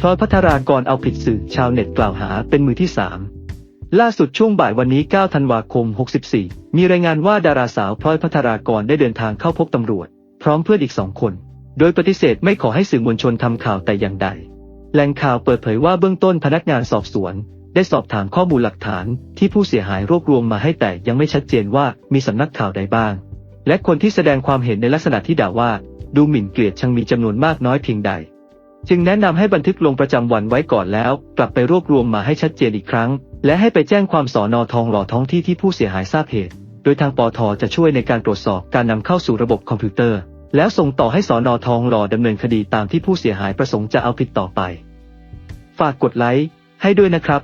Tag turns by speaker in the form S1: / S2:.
S1: พลอยพัทรากรเอาผิดสื่อชาวเน็ตกล่าวหาเป็นมือที่สามล่าสุดช่วงบ่ายวันนี้ 9 ธันวาคม 64 มีรายงานว่าดาราสาวพลอยพัทรากรได้เดินทางเข้าพบตำรวจ พร้อมเพื่อนอีกสองคน โดยปฏิเสธไม่ขอให้สื่อมวลชนทำข่าวแต่อย่างใด แหล่งข่าวเปิดเผยว่าเบื้องต้นพนักงานสอบสวน ได้สอบถามข้อมูลหลักฐานที่ผู้เสียหายรวบรวมมาให้แต่ยังไม่ชัดเจนว่ามีสำนักข่าวใดบ้าง และคนที่แสดงความเห็นในลักษณะที่ด่าว่า ดูหมิ่นเกลียดชังมีจำนวนมากน้อยเพียงใด จึงแนะนำให้บันทึกลงประจำวันไว้ก่อนแล้ว กลับไปรวบรวมมาให้ชัดเจนอีกครั้ง และให้ไปแจ้งความสอนอทองหล่อท้องที่ที่ผู้เสียหายทราบเหตุ โดยทางปอทจะช่วยในการตรวจสอบการนำเข้าสู่ระบบคอมพิวเตอร์ แล้วส่งต่อให้สอนอทองหล่อดำเนินคดีตามที่ผู้เสียหายประสงค์จะเอาผิดต่อไป ฝากกดไลค์ให้ด้วยนะครับ